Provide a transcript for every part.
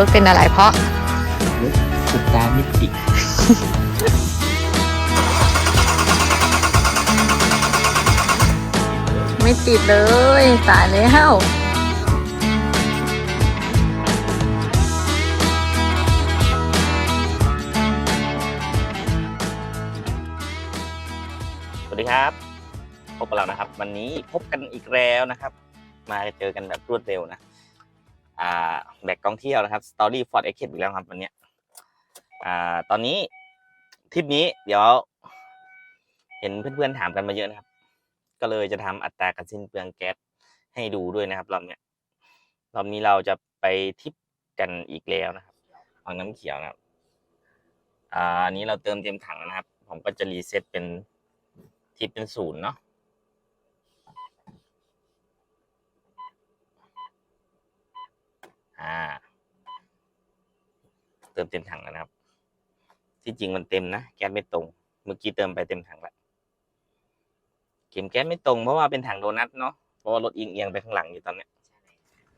รถเป็นอะไรเพราะสุดตามิติไม่ติดเลยสายแล้วสวัสดีครับ พบกับเรานะครับ วันนี้พบกันอีกแล้วนะครับ มาเจอกันแบบรวดเร็วนะ อ่าแบกกองเที่ยวนะครับสตอรี่ฟอร์ดเอ็กซ์อีกแล้วครับวันเนี้ยอ่าตอนนี้ทริปนี้เดี๋ยว เห็นเพื่อนๆถามกันมาเยอะนะครับ ก็เลยจะทำอัตราการสิ้นเปลืองแก๊สให้ดูด้วยนะครับรอบเนี้ยรอบนี้เราจะไปทริปกันอีกแล้วนะครับวังน้ำเขียวนะครับอ่าอันนี้เราเติมเต็มถังนะครับ ผมก็จะรีเซ็ตเป็นทิปเป็นศูนย์เนาะ อ่า เติมเต็มถังแล้วนะครับ ที่จริงมันเต็มนะแก๊สไม่ตรง เมื่อกี้เติมไปเต็มถังละเข็มแก๊สไม่ตรงเพราะว่าเป็นถังโดนัทเนาะเพราะว่ารถเอียงไปข้างหลังอยู่ตอนเนี้ย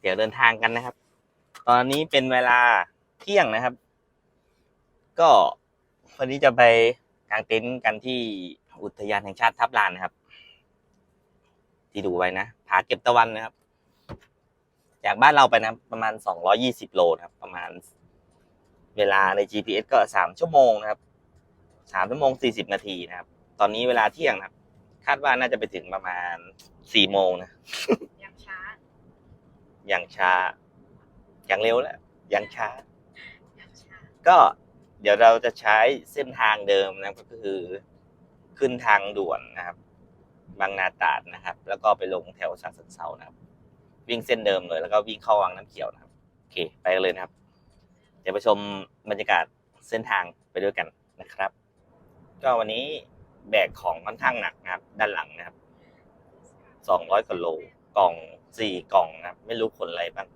เดี๋ยวเดินทางกันนะครับ ตอนนี้เป็นเวลาเที่ยงนะครับ ก็วันนี้จะไปกางเต็นท์กันที่อุทยานแห่งชาติทับลานนะครับ ที่ดูไว้นะผาเก็บตะวันนะครับ จากบ้านเราไปนะประมาณสองร้อยี่สิบโลนะครับ ประมาณ เวลาใน GPS ก็สามชั่วโมงนะครับสามชั่วโมงสี่สิบนาทีนะครับ ตอนนี้เวลาเที่ยงนะครับ คาดว่าน่าจะไปถึงประมาณสี่โมงนะยังช้า อย่างช้า อย่างเร็วแล้ว อย่างช้ายังช้าก็เดี๋ยวเราจะใช้เส้นทางเดิมนะครับก็คือขึ้นทางด่วนนะครับ บางนาตราดนะครับ แล้วก็ไปลงแถวฉะเชิงเซานะครับ วิ่งเส้นเดิมเลยแล้วก็วิ่งเข้าวังน้ำเขียวนะครับโอเคไปกันเลยนะครับ เดี๋ยวไปชมบรรยากาศเส้นทางไปด้วยกันนะครับ ก็วันนี้แบกของค่อนข้างหนักนะครับ ด้านหลังนะครับสองร้อยกว่าโลกล่องสี่กล่องนะครับ ไม่รู้ขนอะไรบ้าง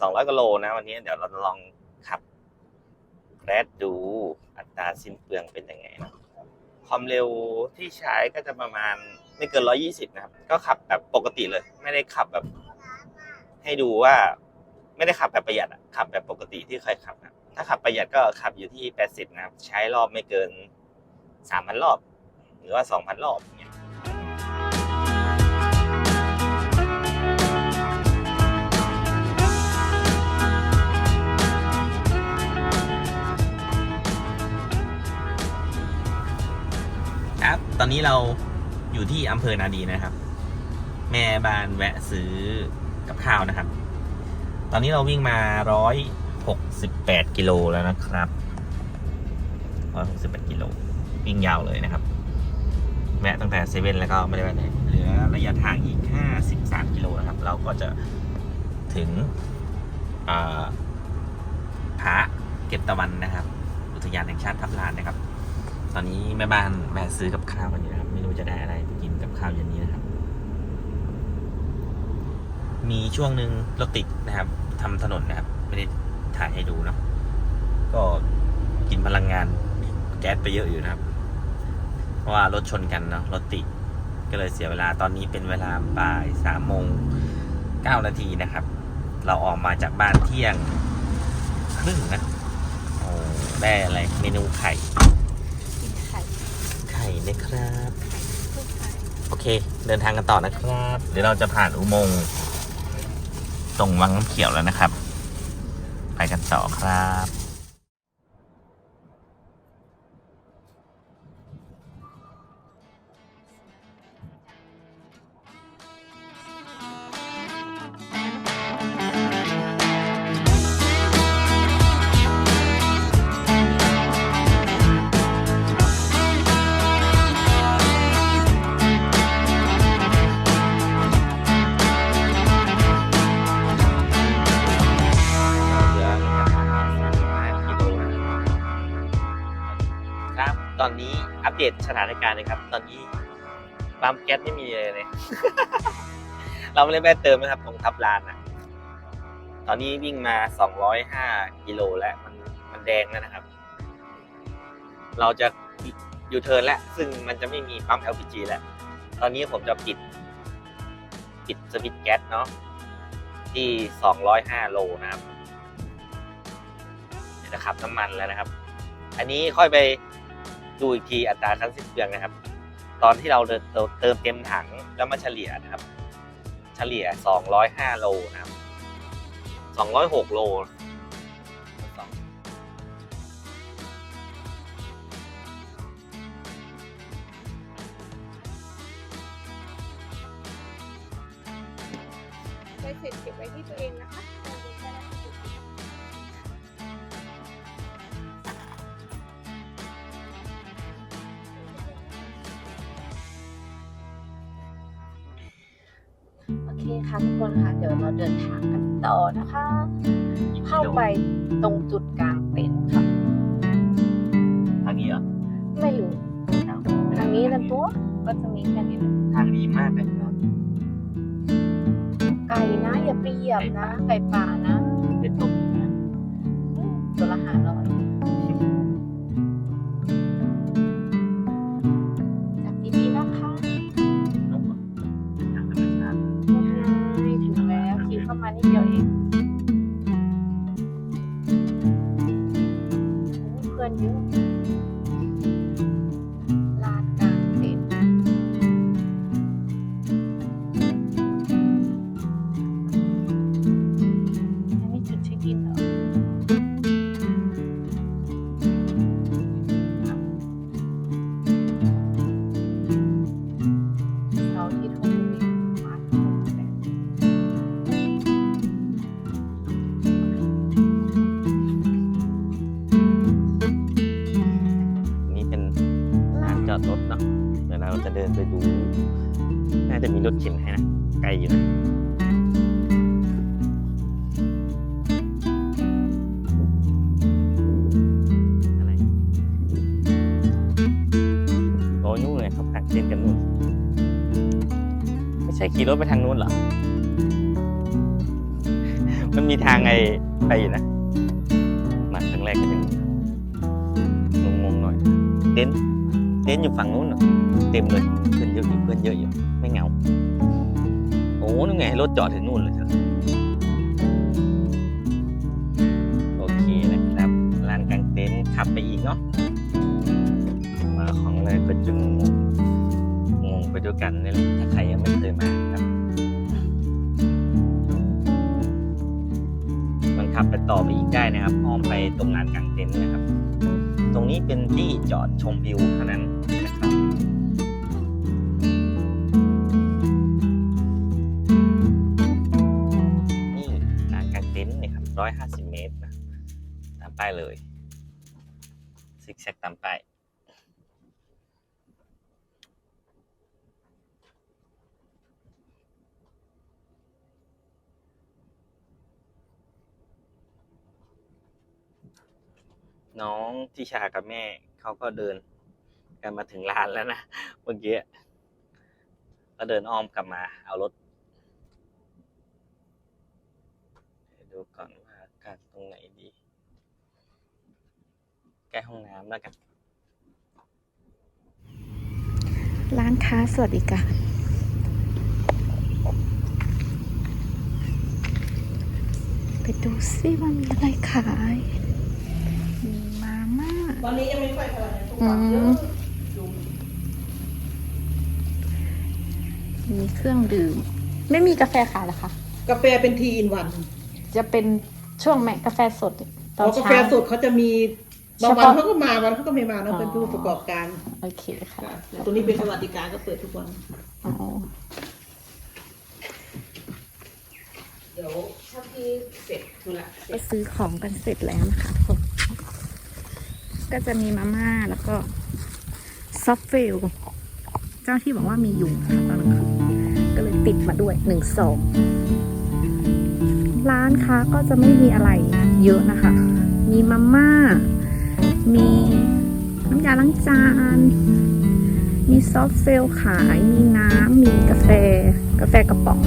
สองร้อยกว่าโลนะวันนี้เดี๋ยวเราจะลองขับแรดดูอัตราสิ้นเปลืองเป็นยังไงนะความเร็วที่ใช้ก็จะประมาณ ไม่เกิน120นะครับ ก็ขับแบบปกติเลย ไม่ได้ขับแบบ ให้ดูว่า ไม่ได้ขับแบบประหยัดอะขับแบบปกติที่เคยขับนะถ้าขับประหยัดก็ขับอยู่ที่80นะครับ ใช้รอบไม่เกิน3,000รอบ หรือว่า2,000รอบอย่างเงี้ยครับ ตอนนี้เรา อยู่ที่อำเภอนาดีนะครับ แม่บ้านแวะซื้อกับข้าวนะครับ ตอนนี้เราวิ่งมาร้อยหกสิบแปดกิโลแล้วนะครับร้อยหกสิบแปดกิโลวิ่งยาวเลยนะครับ แวะตั้งแต่เซเว่นแล้วก็ไม่ได้แวะไหนเหลือระยะทางอีกห้าสิบสามกิโลนะครับ เราก็จะถึงผาเก็บตะวันนะครับ อุทยานแห่งชาติทับลานนะครับ ตอนนี้แม่บ้านแวะซื้อกับข้าวกันอยู่นะ จะได้อะไรไปกินกับข้าวเย็นนี้นะครับ มีช่วงหนึ่งรถติดนะครับทำถนนนะครับ ไม่ได้ถ่ายให้ดูเนาะก็กินพลังงานแก๊สไปเยอะอยู่นะครับ เพราะว่ารถชนกันเนาะรถติดก็เลยเสียเวลาตอนนี้เป็นเวลาบ่ายสามโมงเก้านาทีนะครับ เราออกมาจากบ้านเที่ยงครึ่งนะโอ้ได้อะไรเมนูไข่กินไข่ไข่นะครับลูกไข่ โอเค เดินทางกันต่อนะครับ เดี๋ยวเราจะผ่านอุโมงค์ตรงวังน้ำเขียวแล้วนะครับ ไปกันต่อครับ สถานการณ์เลยครับ ตอนนี้ปั๊มแก๊สไม่มีเลยเลย เราไม่ได้แวะเติมนะครับตรงทับลานนะตอนนี้วิ่งมา 205 กิโลแล้วมันมันแดงแล้วนะครับ เราจะยูเทิร์นแล้ว ซึ่งมันจะไม่มีปั๊ม LPG แล้ว ตอนนี้ผมจะปิด ปิดสวิตช์แก๊สเนาะที่ 205 โลนะครับจะขับน้ำมันแล้วนะครับ อันนี้ค่อยไป ดูอีกทีอัตราการสิ้นเปลืองนะครับ ตอนที่เราเติมเต็มถังแล้วมาเฉลี่ยนะครับ เฉลี่ย 205 โลนะครับ 206 โลใช้เสร็จเก็บไว้ที่ตัวเองนะคะ นต่อนะคะ เข้าไปตรงจุดกลางเต็นท์ค่ะ ทางนี้เหรอไม่รู้ทางนี้นะตัวก็จะมีแค่นี้นะทางดีมากเลยเนาะไก่นะ อย่าไปเหยียบนะ ไก่ป่านะเป็นตกนะอืมตัวละหาร้อยจับดีๆนะคะนกเหรอทางธรรมชาติไม่ถึงแล้วขี่เข้ามานิดเดียวเอง อ้เนู่นเลยเขาพักเต็นกันนู่น ไม่ใช่ขี่รถไปทางนู้นเหรอ มันมีทางไงไปอยู่นะ มาครั้งแรกก็ยังงงๆหน่อย เต็นเต็นอยู่ฝั่งนู้นเหรอเต็มเลยเพื่อนเยอะอยู่เพื่อนเยอะอยู่ไม่เหงา โอ้นู่ไงรถจอดถึงนู่นเลยครับโอเคนะครับลานกลางเต็นท์ขับไปอีกเนาะมาของแรกก็จะง ด้วยกันนี่แหละถ้าใครยังไม่เคยมาครับ มันขับไปต่อไปอีกได้นะครับอ้อมไปตรงลานกลางเต็นท์นะครับ ตรงนี้เป็นที่จอดชมวิวเท่านั้นนะครับนี่ลานกลางเต็นท์นี่ยครับร้อยห้าสิบเมตรนะตามป้ายเลยซิกแซกตามป้าย น้องทิชากับแม่เขาก็เดินกันมาถึงร้านแล้วนะเมื่อกี้ก็เดินอ้อมกลับมา เอารถดูก่อนว่ากาศตรงไหนดี ใกล้ห้องน้ำแล้วกัน ร้านค้าสวัสดิการไปดูซิว่ามีอะไรขาย ตอนนี้ยังไม่ค่อยเท่าไหร่ทุกอืวันเยมอะอยู่มีเครื่องดื่ม ไม่มีกาแฟขายเหรอคะกาแฟเป็นทีอินวันจะเป็นช่วงแม่กาแฟสดตอนกาเช้าแฟสดเขาจะมีบางเฉวันพาะเขาก็มาวันเขาก็ไม่มาอ๋นะอเป็นผู้ประกอบการโอเคค่ะแต่ตัวนี้เป็นสวัสดิการก็เปิดทุกวันอ๋อเดี๋ยวถ้าพี่เสร็จธุระเสไปร็จซื้อของกันเสร็จแล้วนะคะทุกคน ก็จะมีมาม่าแล้วก็ซอฟเฟลเจ้าที่บอกว่ามียุงนะคะตอนกลางคืนก็เลยติดมาด้วยหนึ่งสองร้านค้าก็จะไม่มีอะไรเยอะนะคะ มีมาม่า มีน้ำยาล้างจาน มีซอฟเฟลขาย มีน้ำ มีกาแฟ กาแฟกระป๋อง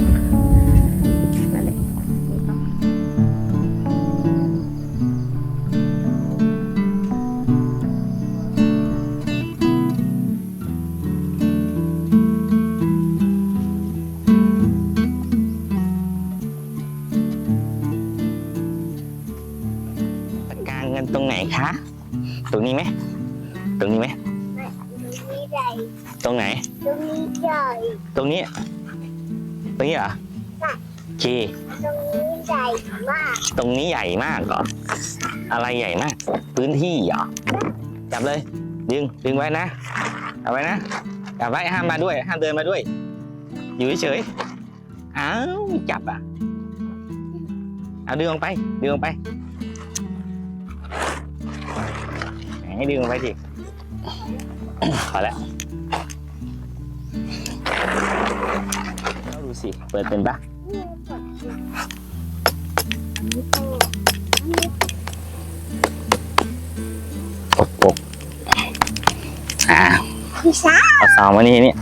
ญ่มากเหรอ อะไรใหญ่มาก พื้นที่เหรอ จับเลย ดึง ดึงไว้นะ เอาไว้นะ จับไว้ ห้ามมาด้วย ห้ามเดินมาด้วย อยู่เฉยอ้าวจับอะ เอาดึงออกไป ดึงออกไป ให้ดึงออกไปดิพอแล้วดูสิ เปิดเป็นปะ ปกปกอ่า พี่สาวเอาซองมานี่นี่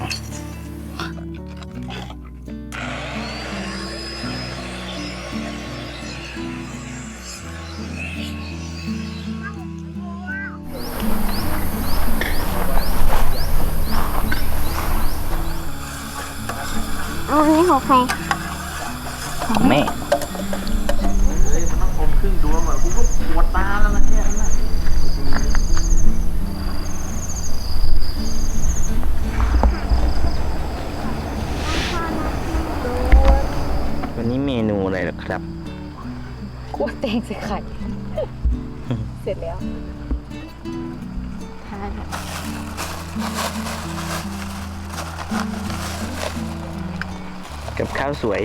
กับข้าวสวย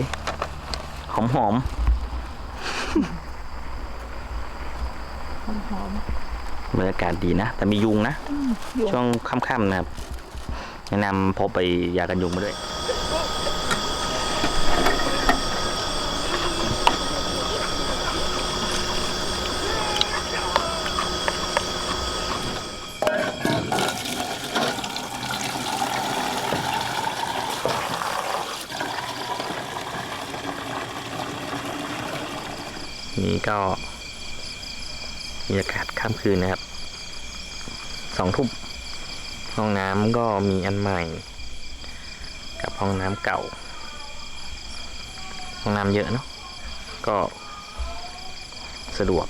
หอมหอมหอมบรรยากาศดีนะ แต่มียุงนะๆอยู่ช่วงค่ำๆนะครับแนะนำพกไปยากันยุงมาด้วย นี่ก็บรรยากาศค่ำคืนนะครับ สองทุ่มห้องน้ำก็มีอันใหม่ กับห้องน้ำเก่า ห้องน้ำเยอะเนาะก็สะดวก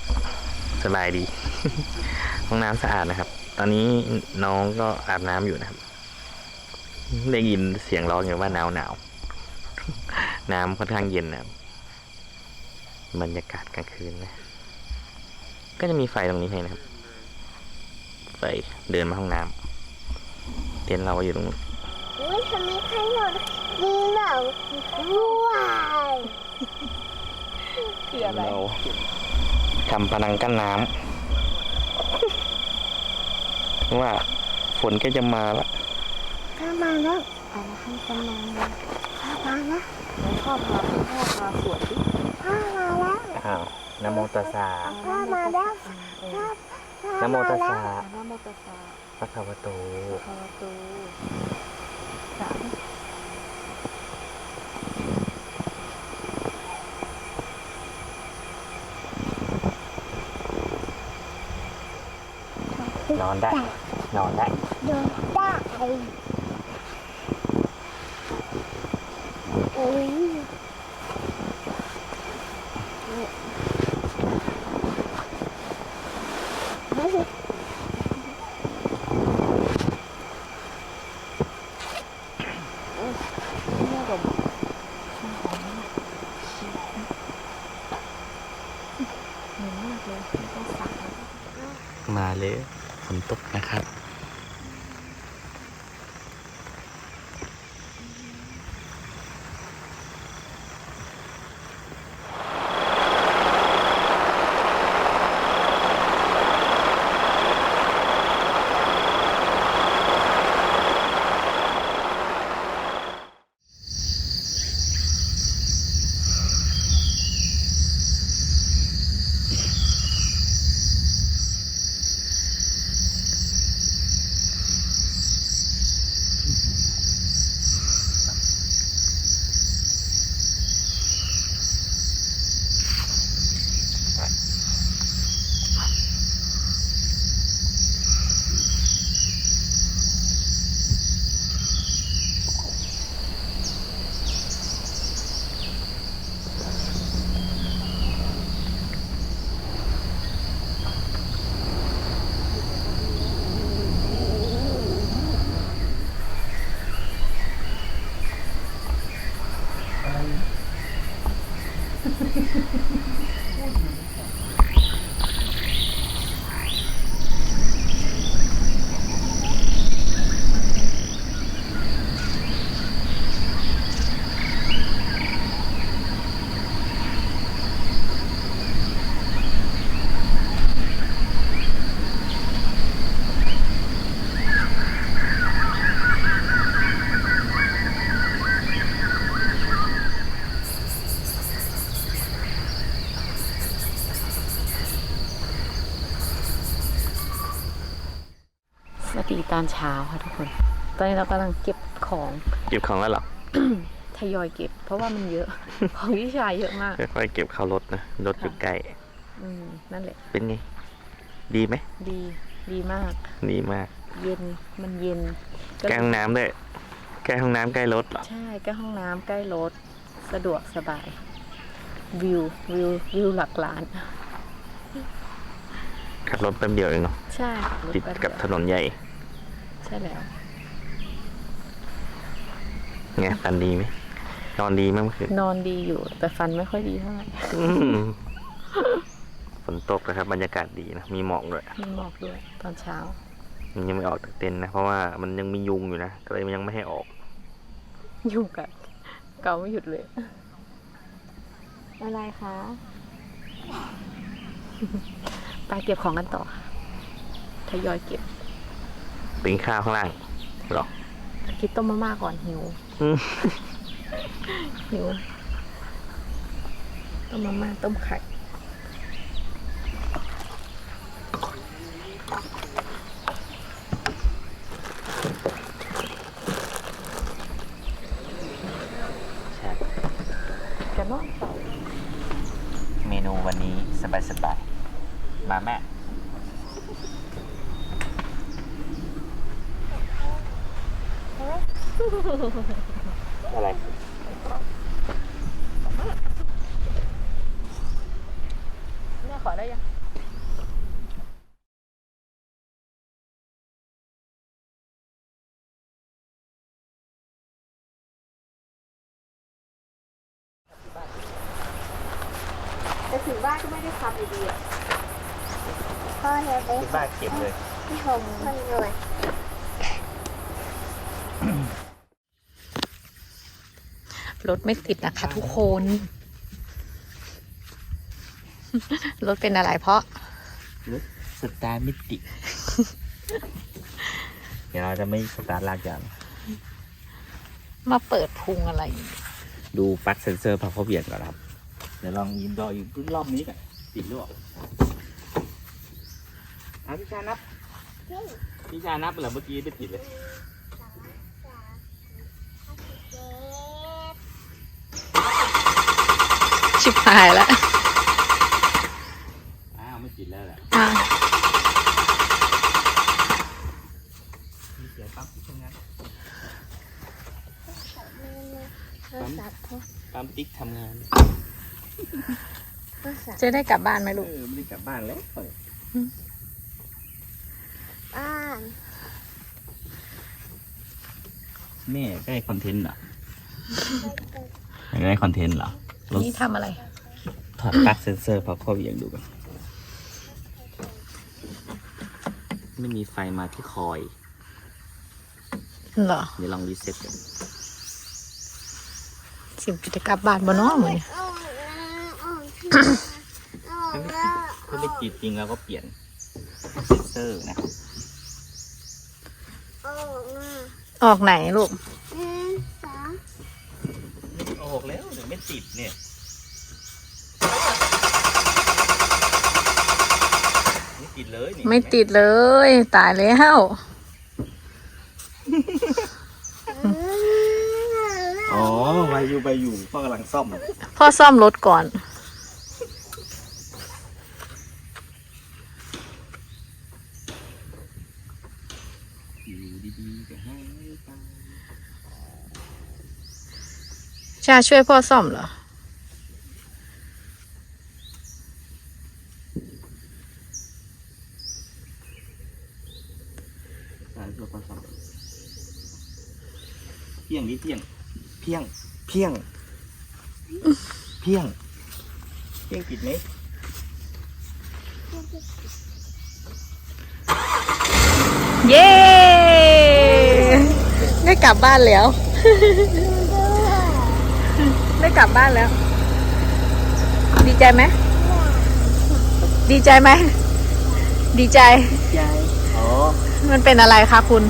สบายดี ห้องน้ำสะอาดนะครับ ตอนนี้น้องก็อาบน้ำอยู่นะครับ ได้ยินเสียงร้องอย่ว่าหนาวหนาวน้ำค่อนข้างเย็นนะครับ บรรยากาศกลางคืนนะ ก็จะมีไฟตรงนี้ให้นะครับ ไฟเดินมาห้องน้ำเต็นท์เราก็อยู่ตรงนู้นอุ้ยทำไมใครหมดดีเหรอว้าวคืออะไรเราทำพนังกั้นน้ำว่าฝนก็จะมาแล้วเข้ามาแล้วเอาละให้กำลังเข้ามาแล้วพ่อพาพ่อพาสวดดิเข้ามาแล้ว อ้าวนะโมตัสสะเข้ามาแล้วเข้านะโมตัสสะนะโมตัสสะพระคัมภโตภะคะวะโตสามนอนได้ นอนได้ โดนได้อุ้ย อนเช้าค่ะทุกคน ตอนนี้เรากำลังเก็บของเก็บของแล้วเหรอ ทยอยเก็บ เพราะว่ามันเยอะ ของพี่ชายเยอะมาก ค่อยๆเก็บเข้ารถนะ รถอยู่ใกล้ อืมนั่นแหละ เป็นไง ดีไหม ดีดีมาก ดีมาก เย็นมันเย็นใกล้ห้องน้ำด้วยใกล้ห้องน้ำใกล้รถเหรอ ใช่ใกล้ห้องน้ำใกล้รถ สะดวกสบาย วิววิววิวหลักล้าน ขับรถแป๊บเดียวเองเนาะใช่รถติดแป๊บกับเดียวถนนใหญ่ ใช่แล้วไงฟันดีไหมนอนดีไหมเมื่อคืนนอนดีอยู่ แต่ฟันไม่ค่อยดีเท่าไหร่อืมฝนตกนะครับ บรรยากาศดีนะมีหมอกด้วยมีหมอกด้วยตอนเช้า มันยังไม่ออกจากเต็นท์นะเพราะว่ามันยังมียุงอยู่นะก็เลยยังไม่ให้ออกยุ่งกันเกาไม่หยุดเลย อะไรคะไปเก็บของกันต่อค่ะทยอยเก็บ ปิงข้าวข้างล่างเหรอคิดต้มมาม่าก่อนหิวอืมหิวต้มมาม่าต้มไข่ใช่กันเนาะเมนูวันนี้สบายๆมาแม่ อะไร แม่ขอได้ยัง แต่ถึงบ้านก็ไม่ได้ขับอยู่ดีอะ พ่อเดี๋ยวไป ที่บ้านเก็บเลย ชมคนหน่อย รถไม่ติดนะคะทุกคน รถเป็นอะไรเพราะสตาร์ทไม่ติดเดี๋ยวเราจะไม่สตาร์ทลากยางมาเปิดพุงอะไร ดูปลั๊กเซนเซอร์พักเขาเบียดก่อนครับ เดี๋ยวลองยิมดออีกรอบนี้กันติดหรือเปล่าอะพี่ชานับพี่ชานับเหรอเมื่อกี้ไม่ติดเลย ชิบหายแล้วอ้าวไม่ติดแล้วแหละอะมีเสียปั๊มที่ทำงานโทรศัพท์โทรปั๊มติ๊กทำงานโทรศัพท์จะได้กลับบ้านไหมเอลูกอไม่ได้กลับบ้านแล้วบ้านแม่ได้คอนเทนต์เหรออยากได้คอนเทนต์เหรอ รถนี่ทำอะไร ถอดปลั๊กเซนเซอร์พักเขาเบียดดูกันไม่มีไฟมาที่คอย เหรอ เดี๋ยวลองรีเซ็ตกันสิบจะกลับบ้านบ่เน้อมือนี้ออกนะออกที่ออกนะถ้าไม่ติดจริงเราก็เปลี่ยนเซนเซอร์นะครับออกนะออกไหนลูกหนึ่งสองออกแล้วเดี๋ยว ไม่ติดเนี่ยไม่ติดเลยนี่ไม่ติดเลย ตายแล้วอ๋อไปอยู่ไปอยู่พ่อกำลังซ่อม พ่อซ่อมรถก่อน อยู่ดีๆก็ให้ไป ชาช่วยพ่อซ่อมเหรอสายตัวประสาทเพียงนี้เพียง เพียง เพียง เพี้ยง เพี้ยงปิดไหมเย้ ได้กลับบ้านแล้ว ได้กลับบ้านแล้ว ดีใจไหมดีใจไหมดีใจ อ๋อมันเป็นอะไรคะคุณ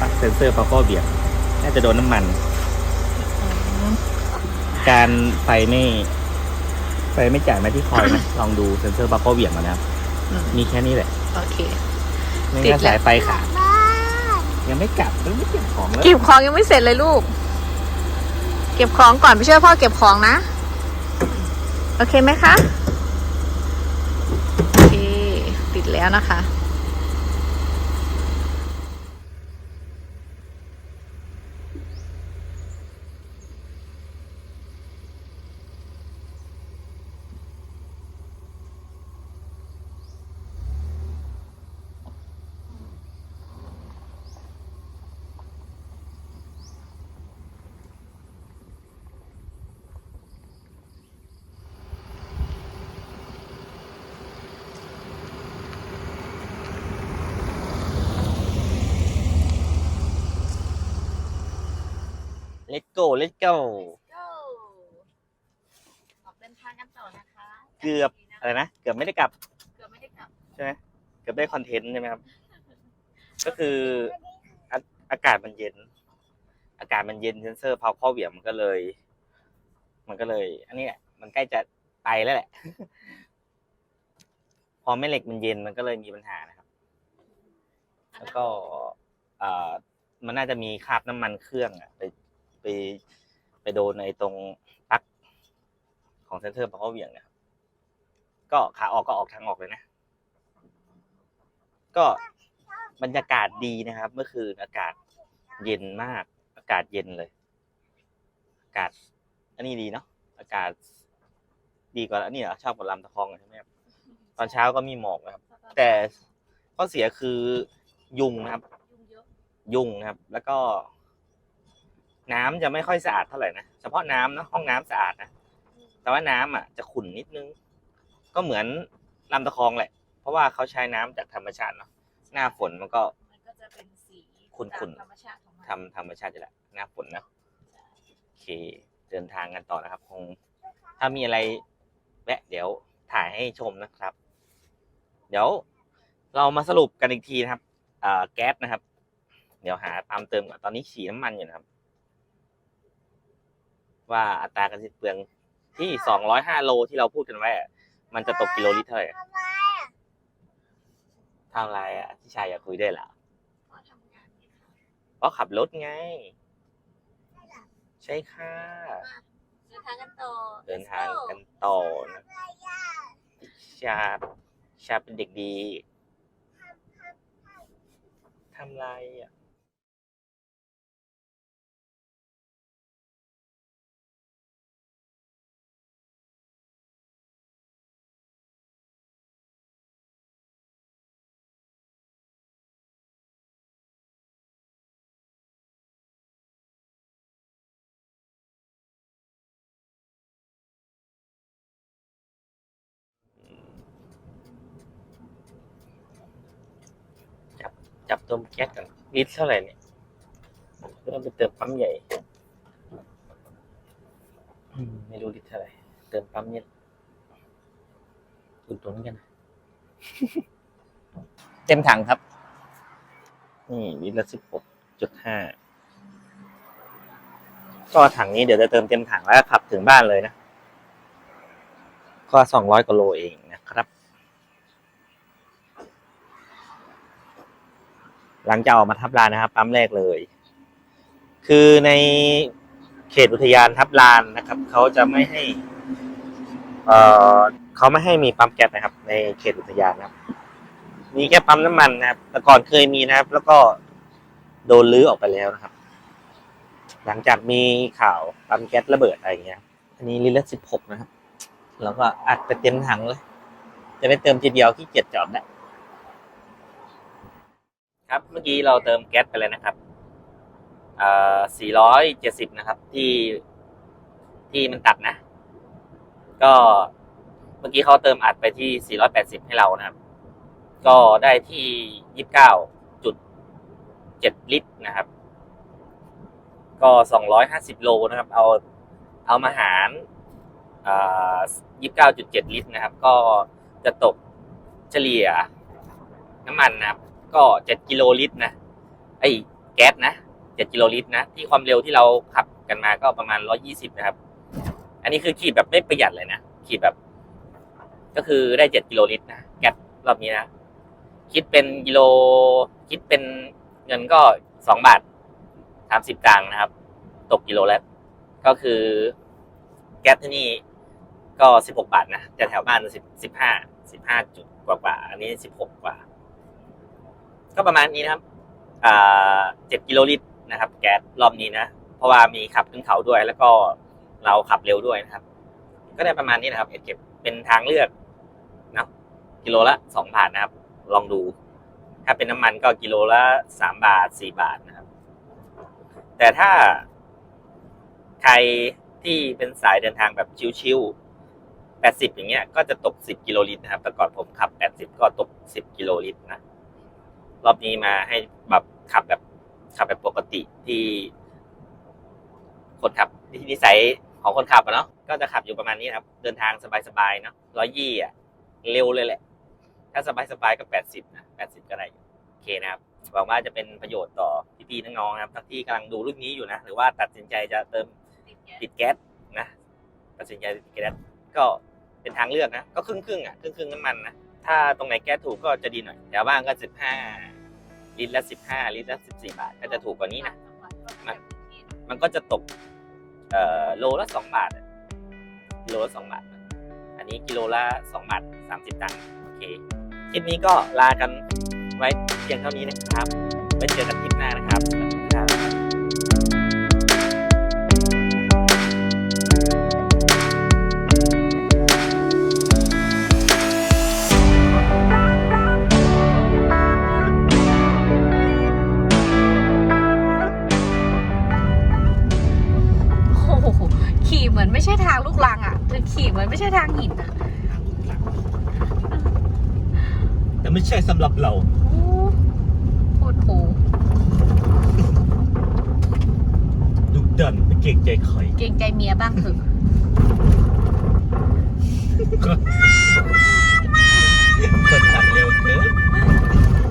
ปักเซนเซอร์ปลาข้อเบี่ยงน่าจะโดนน้ำมัน การไฟไม่ไฟไม่จ่ายมาที่คอยนะ ลองดูเซนเซอร์ปลาข้อเบี่ยงมานะครับอืม มีแค่นี้แหละ โอเค ไม่ติดงั้นแล้ว สายไฟขาดบ้านยังไม่กลับยังไม่เก็บของแล้ว เก็บของยังไม่เสร็จเลยลูกเก็บของก่อนไปช่วยพ่อเก็บของนะ โอเคไหมคะ โอเค ติดแล้วนะคะ เลตโก้เลตโก้ออกเดินทางกันต่อนะคะเกือบ อะไรนะ เกือบไม่ได้กลับเกือบไม่ได้กลับใช่ไหมเกือบได้คอนเทนต์ใช่ไหมครับ ก็คืออาอากาศมันเย็น อากาศมันเย็นเซนเซอร์เผาข้อเหวี่ยงมันก็เลย มันก็เลย อันนี้แหละมันใกล้จะไปแล้วแหละ พอแม่เหล็กมันเย็นมันก็เลยมีปัญหานะครับ แล้วก็อ่ามันน่าจะมีคราบน้ำมันเครื่องอะไป ไปไปโดนในตรงปลั๊กของเซนเซอร์เผาข้อเหวี่ยงเนี่ยครับก็ขาออกก็ออกทางออกเลยนะ ก็บรรยากาศดีนะครับ เมื่อคืนอากาศเย็นมาก อากาศเย็นเลย อากาศ อันนี้ดีเนาะอากาศ ดีกว่าอันนี้เหรอชอบกว่าลำตะคองใช่ไหมครับตอนเช้าก็มีหมอกนะครับ แต่ข้อเสียคือยุงนะครับ ยุ่งเยอะยุงนะครับ แล้วก็ น้ำจะไม่ค่อยสะอาดเท่าไหร่นะเฉพาะน้ำนะห้องน้ำสะอาดนะแต่ว่าน้ำอะจะขุ่นนิดนึง ก็เหมือนลำตะคองแหละ เพราะว่าเขาใช้น้ำจากธรรมชาติเนาะหน้าฝนมันก็มันก็จะเป็นสีขุ่นๆตามธรรมชาติของมันทำธรรมชาติอยู่แหละหน้าฝนเนาะโอเคเดินทางกันต่อนะครับคงถ้ามีอะไรแวะเดี๋ยวถ่ายให้ชมนะครับ เดี๋ยวเรามาสรุปกันอีกทีนะครับอ่าแก๊สนะครับ เดี๋ยวหาปั๊มเติมก่อนตอนนี้ฉีดน้ำมันอยู่นะครับ ว่าอัตราการสิ้นเปลืองที่สองร้อยห้าโลที่เราพูดกันไว้อะมันจะตกกิโลลิตรเท่าไหร่อะทำไมอะเท่าไหรอะที่ชายอยากคุยได้วยเหรอพอทำงานเนี่ยค่ะเพราะขับรถไง ใช่ค่ะเดินทางกันต่อเดินทางกันต่อนะทำไมอะชาชาเป็นเด็กดีทำไรอะ บจับตัวแก๊สกันลิตรเท่าไหร่เนี่ยเริ่มไปเติมปั๊มใหญ่อืมไม่รู้ลิตรเท่าไหร่เติมปั๊มเนี่ยตุนตุนกันนะเต็มถังครับ นี่ลิตรละสิบหกจุดห้าก็ถังนี้เดี๋ยวจะเติมเต็มถังแล้วก็ขับถึงบ้านเลยนะ ก็สองร้อยกว่าโลเองนะครับ หลังจากออกมาทับลานนะครับ ปั๊มแรกเลย คือในเขตอุทยานทับลานนะครับเขาจะไม่ให้ เอ่อเขาไม่ให้มีปั๊มแก๊สนะครับ ในเขตอุทยานนะครับ มีแค่ปั๊มน้ำมันนะครับแต่ก่อนเคยมีนะครับ แล้วก็โดนลื้อออกไปแล้วนะครับ หลังจากมีข่าวปั๊มแก๊สระเบิดอะไรเงี้ย อันนี้ลิตรลสิบหกนะครับ แล้วก็อัดไปเต็มถังเลย จะไปเติมทีเดียวขี้เกียจจอดแหละ ครับ เมื่อกี้เราเติมแก๊สไปเลยนะครับอ่า470 นะครับ ที่ที่มันตัดนะ ก็เมื่อกี้เขาเติมอัดไปที่ 480 ให้เรานะครับ ก็ได้ที่ 29.7 ลิตรนะครับ ก็ 250 โลนะครับ เอาเอามาหาร29.7 ลิตรนะครับ ก็จะตกเฉลี่ยน้ำมันนะครับ ก็7กิโลลิตรนะไอ้แก๊สนะ7กิโลลิตรนะที่ความเร็วที่เราขับกันมาก็ประมาณ120นะครับ อันนี้คือขีดแบบไม่ประหยัดเลยนะขีดแบบ ก็คือได้7กิโลลิตรนะแก๊สรอบนี้นะคิดเป็นกิโลคิดเป็นเงินก็2บาท30ตังค์นะครับ ตกกิโลแล้วก็คือแก๊สที่นี่ก็16บาทนะแต่แถวบ้าน10 15 15จุดกว่าๆอันนี้16กว่า ก็ประมาณนี้นะครับอ่า7กิโลลิตรนะครับ แก๊สรอบนี้นะ เพราะว่ามีขับขึ้นเขาด้วย แล้วก็เราขับเร็วด้วยนะครับ ก็ได้ประมาณนี้นะครับเอ็ดเก็บเป็นทางเลือกนะกิโลละสองบาทนะครับ ลองดู ถ้าเป็นน้ำมันก็กิโลละสามบาทสี่บาทนะครับ แต่ถ้าใครที่เป็นสายเดินทางแบบชิวๆแปดสิบอย่างเงี้ย ก็จะตกสิบกิโลลิตรนะครับ แต่ก่อนผมขับแปดสิบก็ตกสิบกิโลลิตรนะ รอบนี้มาให้แบบขับแบบขับแบบปกติที่ คนขับที่นิสัยของคนขับอะเนาะก็จะขับอยู่ประมาณนี้นะครับ เดินทางสบายๆเนาะร้อยยี่อะเร็วเลยแหละ ถ้าสบายๆก็แปดสิบนะแปดสิบก็ได้โอเคนะครับหวังว่าจะเป็นประโยชน์ต่อพี่ๆน้องๆนะครับทั้งที่กำลังดูรุ่นนี้อยู่นะ หรือว่าตัดสินใจจะเติมติดแก๊สนะตัดสินใจติดแก๊สก็เป็นทางเลือกนะ ก็ครึ่งครึ่งๆอะครึ่งครึ่งๆน้ำมันนะ ถ้าตรงไหนแก๊สถูกก็จะดีหน่อยแถวบ้านก็สิบห้าลิตรละสิบห้าลิตรละสิบสี่บาท ก็จะถูกกว่านี้นะ มันมันก็จะตกเอ่อโลละสองบาทอะกิโลละสองบาทนะอันนี้กิโลละสองบาทสามสิบตังค์โอเค คลิปนี้ก็ลากันไว้เพียงเท่านี้นะครับ ไว้เจอกันคลิปหน้านะครับสวัสดีครับ ไม่ใช่ทางหินอะแต่ไม่ใช่สำหรับเรา โอ้โหดโหดุดันไม่เก่งใจใคร เก่งใจเมียบ้างถึง